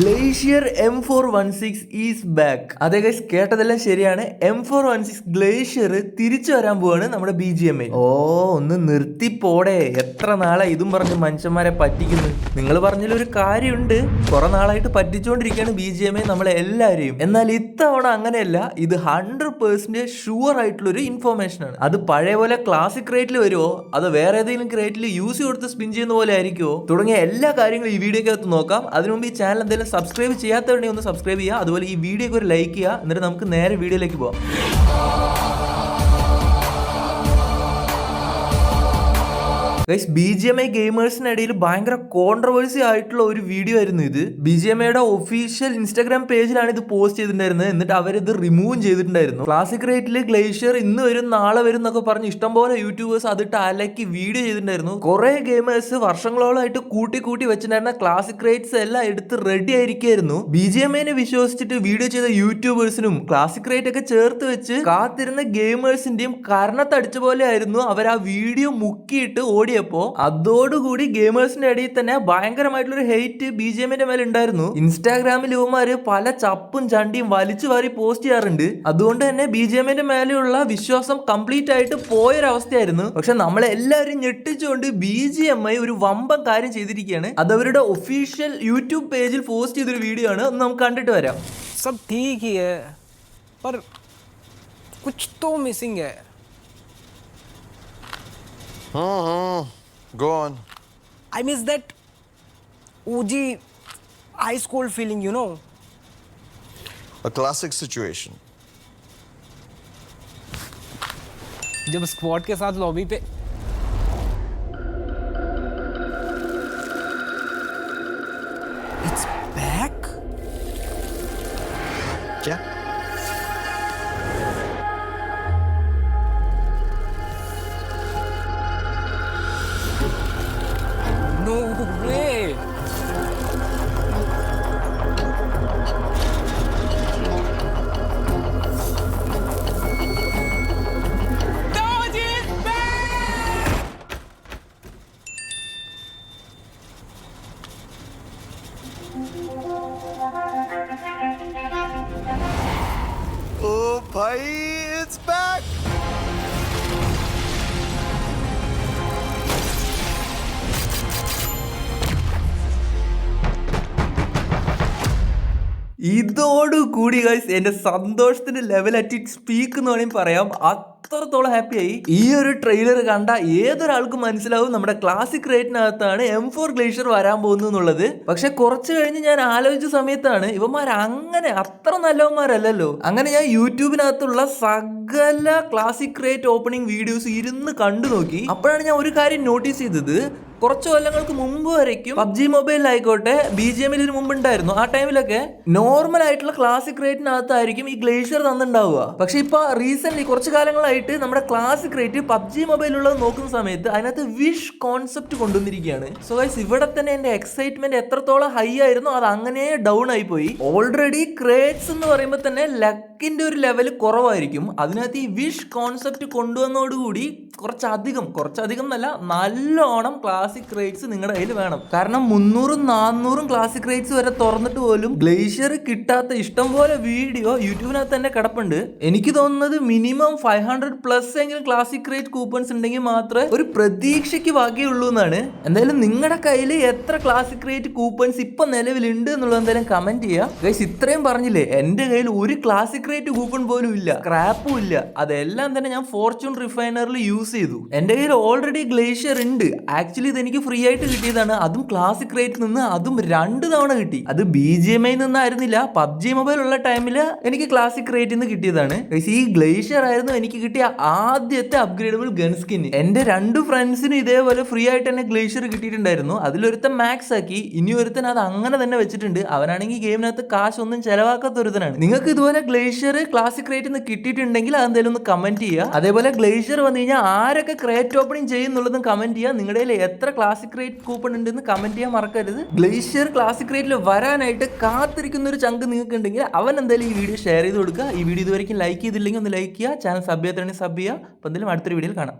Glacier M four one six is back അതെ guys കേട്ടതെല്ലാം ശരിയാണ്. M four one six glacier തിരിച്ചു വരാൻ പോവാണ് നമ്മുടെ ബി ജി എം ഓ ഒന്ന് നിർത്തി പോടെ. എത്ര നാളെ ഇതും പറഞ്ഞ് മനുഷ്യന്മാരെ പറ്റിക്കുന്നു. നിങ്ങൾ പറഞ്ഞതിൽ ഒരു കാര്യമുണ്ട്. കുറെ നാളായിട്ട് പറ്റിച്ചുകൊണ്ടിരിക്കുകയാണ് ബി ജി എം ഐ നമ്മളെ എല്ലാവരെയും. എന്നാൽ ഇത്തവണ അങ്ങനെയല്ല. ഇത് ഹൺഡ്രഡ് പേഴ്സന്റേജ് ഷുവർ ആയിട്ടുള്ള ഒരു ഇൻഫോർമേഷൻ ആണ്. അത് പഴയ പോലെ ക്ലാസിക് റേറ്റിൽ വരുമോ അത് വേറെ ഏതെങ്കിലും ക്രേറ്റിൽ യൂസ് കൊടുത്ത് സ്പിൻ ചെയ്യുന്ന പോലെ ആയിരിക്കുമോ തുടങ്ങിയ എല്ലാ കാര്യങ്ങളും ഈ വീഡിയോക്കകത്ത് നോക്കാം. അതിനു മുമ്പ് ഈ ചാനൽ എന്തെങ്കിലും സബ്സ്ക്രൈബ് ചെയ്യാത്തവരുണ്ടെങ്കിൽ ഒന്ന് സബ്സ്ക്രൈബ് ചെയ്യുക. അതുപോലെ ഈ വീഡിയോക്ക് ഒരു ലൈക്ക് ചെയ്യുക. എന്നിട്ട് നമുക്ക് നേരെ വീഡിയോയിലേക്ക് പോകാം guys B G M I ഗെയിമേഴ്സിനിടയിൽ ഭയങ്കര കോൺട്രവേഴ്സി ആയിട്ടുള്ള ഒരു വീഡിയോ ആയിരുന്നു ഇത്. ബി ജി എം ഐയുടെ ഒഫീഷ്യൽ ഇൻസ്റ്റാഗ്രാം പേജിലാണ് ഇത് പോസ്റ്റ് ചെയ്തിട്ടുണ്ടായിരുന്നത്. എന്നിട്ട് അവരിത് റിമൂവ് ചെയ്തിട്ടുണ്ടായിരുന്നു. ക്ലാസിക് റേറ്റിൽ ഗ്ലേഷ്യർ ഇന്ന് വരും നാളെ വരും എന്നൊക്കെ പറഞ്ഞ് ഇഷ്ടംപോലെ യൂട്യൂബേഴ്സ് അതിട്ട് അലക്കി വീഡിയോ ചെയ്തിട്ടുണ്ടായിരുന്നു. കുറെ ഗെയിമേഴ്സ് വർഷങ്ങളോളമായിട്ട് കൂട്ടി കൂട്ടി വെച്ചിട്ടുണ്ടായിരുന്ന ക്ലാസിക് റേറ്റ്സ് എല്ലാം എടുത്ത് റെഡി ആയിരിക്കായിരുന്നു ബി ജി എം ഐനെ വിശ്വസിച്ചിട്ട് വീഡിയോ ചെയ്ത യൂട്യൂബേഴ്സിനും ക്ലാസിക് റേറ്റ് ഒക്കെ ചേർത്ത് വെച്ച് കാത്തിരുന്ന ഗെയിമേഴ്സിന്റെയും കരണത്തടിച്ച പോലെ ആയിരുന്നു അവർ ആ വീഡിയോ മുക്കിയിട്ട് ഓടിയപ്പോ അതോടുകൂടി ഗെയിമേഴ്സിന്റെ ഇടയിൽ തന്നെ ഭയങ്കരമായിട്ടുള്ള ഒരു ഹെയ്റ്റ് ബി ജി എമ്മിന്റെ മേലെ ഉണ്ടായിരുന്നു ഇൻസ്റ്റാഗ്രാമിൽ ഇവന്മാര് പല ചപ്പും ചണ്ടിയും വലിച്ചു വാരി പോസ്റ്റ് ചെയ്യാറുണ്ട് അതുകൊണ്ട് തന്നെ ബി ജി എമ്മിന്റെ മേലെയുള്ള വിശ്വാസം കംപ്ലീറ്റ് ആയിട്ട് പോയൊരവസ്ഥയായിരുന്നു പക്ഷെ നമ്മളെല്ലാവരും ഞെട്ടിച്ചുകൊണ്ട് ബി ജി എം ഐ ഒരു വമ്പൻ കാര്യം ചെയ്തിരിക്കുകയാണ് അത് അവരുടെ ഒഫീഷ്യൽ യൂട്യൂബ് പേജിൽ പോസ്റ്റ് ചെയ്തൊരു വീഡിയോ ആണ് ഒന്ന് നമുക്ക് കണ്ടിട്ട് വരാം सब ठीक ही है पर कुछ तो मिसिंग है Hmm. Go on. I miss that OG ice cold feeling you know A classic situation. जब स्क्वाड के साथ लॉबी पे Bhai, it's back. ഇതോടുകൂടി ഗൈസ് എന്റെ സന്തോഷത്തിന്റെ ലെവൽ അറ്റ് സ്പീക്ക് എന്ന് വേണമെങ്കിൽ പറയാം അത്രത്തോളം ഹാപ്പി ആയി? ഈ ഒരു ട്രെയിലർ കണ്ട ഏതൊരാൾക്കും മനസ്സിലാവും നമ്മുടെ ക്ലാസിക് റേറ്റിനകത്താണ് എം ഫോർ ഗ്ലേഷ്യർ വരാൻ പോകുന്നു എന്നുള്ളത്. പക്ഷെ കുറച്ച് കഴിഞ്ഞ് ഞാൻ ആലോചിച്ച സമയത്താണ് ഇവന്മാർ അങ്ങനെ അത്ര നല്ലവന്മാരല്ലല്ലോ. അങ്ങനെ ഞാൻ യൂട്യൂബിനകത്തുള്ള സകല ക്ലാസിക് റേറ്റ് ഓപ്പണിംഗ് വീഡിയോസ് ഇരുന്ന് കണ്ടു നോക്കി അപ്പോഴാണ് ഞാൻ ഒരു കാര്യം നോട്ടീസ് ചെയ്തത്. കുറച്ച് കൊല്ലങ്ങൾക്ക് മുമ്പ് വരയ്ക്കും പബ്ജി മൊബൈലിലായിക്കോട്ടെ ബി ജി എമ്മിൽ ഇതിന് മുമ്പ് ഉണ്ടായിരുന്നു ആ ടൈമിലൊക്കെ നോർമൽ ആയിട്ടുള്ള ക്ലാസിക് റേറ്റിനകത്തായിരിക്കും ഈ ഗ്ലേഷ്യർ തന്നിട്ടുണ്ടാവുക പക്ഷെ ഇപ്പൊ റീസെന്റ് കുറച്ച് കാലങ്ങളായിട്ട് നമ്മുടെ ക്ലാസിക് റേറ്റ് പബ്ജി മൊബൈലുള്ളത് നോക്കുന്ന സമയത്ത് അതിനകത്ത് വിഷ് കോൺസെപ്റ്റ് കൊണ്ടുവന്നിരിക്കുകയാണ്. സോ ഗൈസ് ഇവിടെ തന്നെ എന്റെ എക്സൈറ്റ്മെന്റ് എത്രത്തോളം ഹൈ ആയിരുന്നു അത് അങ്ങനെ ഡൗൺ ആയി പോയി. ഓൾറെഡി ക്രേറ്റ്സ് എന്ന് പറയുമ്പോൾ തന്നെ ലക്കിന്റെ ഒരു ലെവൽ കുറവായിരിക്കും. അതിനകത്ത് ഈ വിഷ് കോൺസെപ്റ്റ് കൊണ്ടുവന്നതോടുകൂടി കുറച്ചധികം കുറച്ചധികം എന്നല്ല നല്ലോണം ക്ലാസിക് റേറ്റ്സ് നിങ്ങളുടെ കയ്യിൽ വേണം. കാരണം മുന്നൂറും നാന്നൂറും ക്ലാസിക് റേറ്റ്സ് വരെ തുറന്നിട്ട് പോലും ഗ്ലേഷ്യർ കിട്ടാത്ത ഇഷ്ടം പോലെ വീഡിയോ യൂട്യൂബിനകത്ത് തന്നെ കിടപ്പുണ്ട്. എനിക്ക് തോന്നുന്നത് മിനിമം ഫൈവ് ഹൺഡ്രഡ് പ്ലസ് എങ്കിലും ക്ലാസിക് റേറ്റ് കൂപ്പൺസ് ഉണ്ടെങ്കിൽ മാത്രമേ ഒരു പ്രതീക്ഷയ്ക്ക് ബാക്കിയുള്ളൂ എന്നാണ്. എന്തായാലും നിങ്ങളുടെ കയ്യിൽ എത്ര ക്ലാസിക് റേറ്റ് കൂപ്പൺസ് ഇപ്പൊ നിലവിലുണ്ട് എന്നുള്ളത് എന്തായാലും കമന്റ് ചെയ്യുക ഗൈസ് ഇത്രയും പറഞ്ഞില്ലേ? എന്റെ കയ്യിൽ ഒരു ക്ലാസിക് റേറ്റ് കൂപ്പൺ പോലും ഇല്ല. ക്രാപ്പും ഇല്ല. അതെല്ലാം തന്നെ ഞാൻ ഫോർച്യൂൺ റിഫൈനറിൽ യൂസ് ചെയ്തു. എന്റെ കയ്യിൽ ഓൾറെഡി ഗ്ലേഷ്യർ ഉണ്ട്. ആക്ച്വലി എനിക്ക് ഫ്രീ ആയിട്ട് കിട്ടിയതാണ്. അതും ക്ലാസിക് റേറ്റിൽ നിന്ന് അതും രണ്ട് തവണ കിട്ടി. അത് ബി ജി എം ഐ നിന്നായിരുന്നില്ല. പബ്ജി മൊബൈൽ ഉള്ള ടൈമിൽ എനിക്ക് ക്ലാസിക് റേറ്റിൽ നിന്ന് കിട്ടിയതാണ്. ഈ ഗ്ലേഷ്യർ ആയിരുന്നു എനിക്ക് കിട്ടിയ ആദ്യത്തെ അപ്ഗ്രേഡബിൾ ഗൺ സ്കിൻ എന്റെ രണ്ട് ഫ്രണ്ട്സിന് ഇതേപോലെ ഫ്രീ ആയിട്ട് തന്നെ ഗ്ലേഷ്യർ കിട്ടിയിട്ടുണ്ടായിരുന്നു. അതിലൊരുത്തൻ മാക്സ് ആക്കി ഇനി ഒരുത്തൻ അത് അങ്ങനെ തന്നെ വെച്ചിട്ടുണ്ട്. അവനാണെങ്കിൽ ഗെയിമിനകത്ത് കാശ് ഒന്നും ചെലവാക്കാത്ത ഒരുത്തനാണ്. നിങ്ങൾക്ക് ഇതുപോലെ ഗ്ലേഷ്യർ ക്ലാസിക് റേറ്റിൽ നിന്ന് കിട്ടിയിട്ടുണ്ടെങ്കിൽ അതെന്തായാലും ഒന്ന് കമന്റ് ചെയ്യുക. അതേപോലെ ഗ്ലേഷ്യർ വന്നു കഴിഞ്ഞാൽ ആരൊക്കെ ക്രേറ്റ് ഓപ്പണിംഗ് ചെയ്യുന്നുള്ളതും കമന്റ് ചെയ്യുക. നിങ്ങളുടെ കയ്യിൽ എത്ര ക്ലാസിക് റേറ്റ് കൂപ്പൺ ഉണ്ടെന്ന് കമന്റ് ചെയ്യാൻ മറക്കരുത്. ഗ്ലേഷ്യർ ക്ലാസിക് റേറ്റിൽ വരാനായിട്ട് കാത്തിരിക്കുന്ന ഒരു ചങ്ക് നിങ്ങൾക്ക് ഉണ്ടെങ്കിൽ അവൻ എന്തായാലും ഈ വീഡിയോ ഷെയർ ചെയ്ത് കൊടുക്കുക. ഈ വീഡിയോ ഇതുവരെയും ലൈക്ക് ചെയ്തില്ലെങ്കിൽ ഒന്ന് ലൈക്ക് ചെയ്യുക. ചാനൽ സബ് ചെയ്യാത്തതാണെങ്കിൽ സബ് ചെയ്യുക. അപ്പോൾ എന്തായാലും അടുത്തൊരു വീഡിയോയിൽ കാണാം.